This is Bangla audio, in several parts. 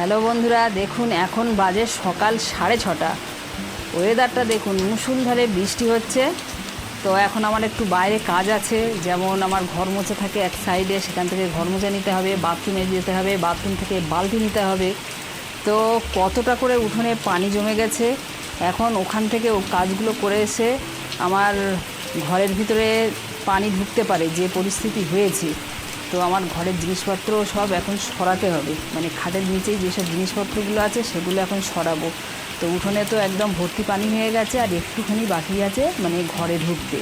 হ্যালো বন্ধুরা, দেখুন এখন বাজে সকাল সাড়ে ছটা। ওয়েদারটা দেখুন মুসুলধারে বৃষ্টি হচ্ছে। তো এখন আমার একটু বাইরে কাজ আছে, যেমন আমার ঘর মোছা থাকে এক সাইডে সেখান থেকে ঘর মোছা নিতে হবে বাথরুমে যেতে হবে বাথরুম থেকে বালতি নিতে হবে। তো কতটা করে উঠোনে পানি জমে গেছে, এখন ওখান থেকে কাজগুলো করে এসে আমার ঘরের ভিতরে পানি ঢুকতে পারে, যে পরিস্থিতি হয়েছে। তো আমার ঘরের জিনিসপত্র সব এখন সরাতে হবে। মানে খাটের নিচেই যেসব জিনিসপত্রগুলো আছে, সেগুলো এখন সরাবো। তো উঠোনে তো একদম ভর্তি পানি হয়ে গেছে, আর একটুখানি বাকি আছে মানে ঘরে ঢুকতে।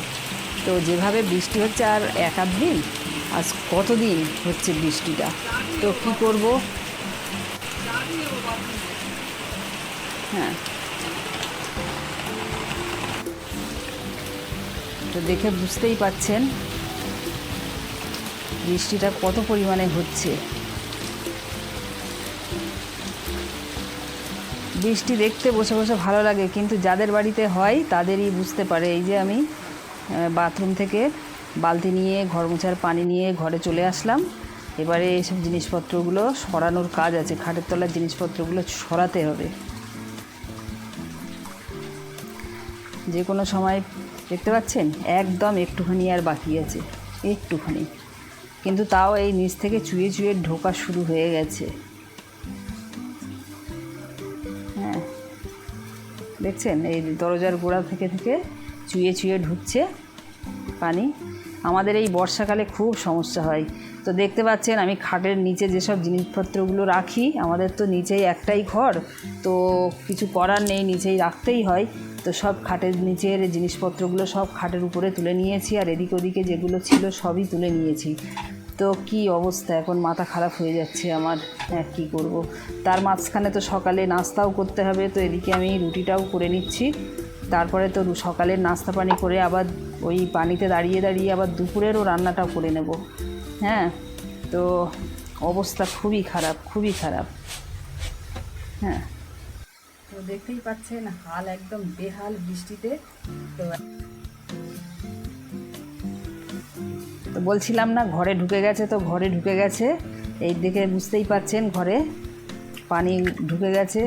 তো যেভাবে বৃষ্টি হচ্ছে, আর এক আধ দিন, আজ কতদিন হচ্ছে বৃষ্টিটা? তো কি করব? হ্যাঁ। তো দেখে বুঝতেই পাচ্ছেন। বৃষ্টিটা কত পরিমাণে হচ্ছে? বৃষ্টি দেখতে বসে বসে ভালো লাগে, কিন্তু যাদের বাড়িতে হয় তাদেরই বুঝতে পারে। এই যে আমি বাথরুম থেকে বালতি নিয়ে, ঘর মোছার পানি নিয়ে ঘরে চলে আসলাম। এবারে এইসব জিনিসপত্রগুলো সরানোর কাজ আছে। খাটের তলার জিনিসপত্রগুলো সরাতে হবে। যে কোনো সময়, দেখতে পাচ্ছেন? একদম একটুখানি আর বাকি আছে। একটুখানি। কিন্তু তাও এই নিচ থেকে চুয়ে চুয়ে ঢোকা শুরু হয়ে গেছে। হ্যাঁ। দেখছেন, এই দরজার গোড়া থেকে থেকে চুয়ে চুয়ে ঢুকছে পানি। আমাদের এই বর্ষাকালে খুব সমস্যা হয়। তো দেখতে পাচ্ছেন, আমি খাটের নিচে যেসব জিনিসপত্রগুলো রাখি, আমাদের তো নিচেই একটাই ঘর। তো কিছু করার নেই, নিচেই রাখতেই হয়। তো সব খাটের নিচের জিনিসপত্রগুলো সব খাটের উপরে তুলে নিয়েছি আর এদিক ওদিকে যেগুলো ছিল সবই তুলে নিয়েছি। তো কি অবস্থা? এখন মাথা খারাপ হয়ে যাচ্ছে আমার। হ্যাঁ কী করব। তার মাঝখানে তো সকালে নাস্তাও করতে হবে, তো এদিকে আমি রুটিটাও করে নিচ্ছি। তারপরে তো সকালের নাস্তা পানি করে আবার ওই পানিতে দাঁড়িয়ে দাঁড়িয়ে আবার দুপুরেরও রান্নাটাও করে নেব। হ্যাঁ তো অবস্থা খুবই খারাপ খুবই খারাপ। হ্যাঁ। তো দেখতেই পাচ্ছেন, হাল একদম বেহাল বৃষ্টিতে। তো তো বলছিলাম না, ঘরে ঢুকে গেছে তো ঘরে ঢুকে গেছে। এই দিকে বুঝতেই পাচ্ছেন ঘরে পানি ঢুকে গেছে।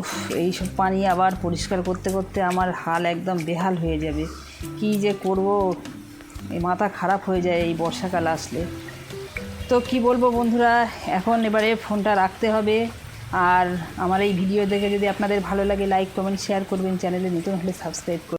উফ এইসব পানি আবার পরিষ্কার করতে করতে আমার হাল একদম বেহাল হয়ে যাবে। কি যে করব? এই মাথা খারাপ হয়ে যায় এই বর্ষাকাল আসলে। তো কি বলব বন্ধুরা, এখন এবারে ফোনটা রাখতে হবে। আর আমার এই ভিডিও দেখে যদি আপনাদের ভালো লাগে লাইক কমেন্ট শেয়ার করবেন চ্যানেলে নতুন হলে সাবস্ক্রাইব করবেন।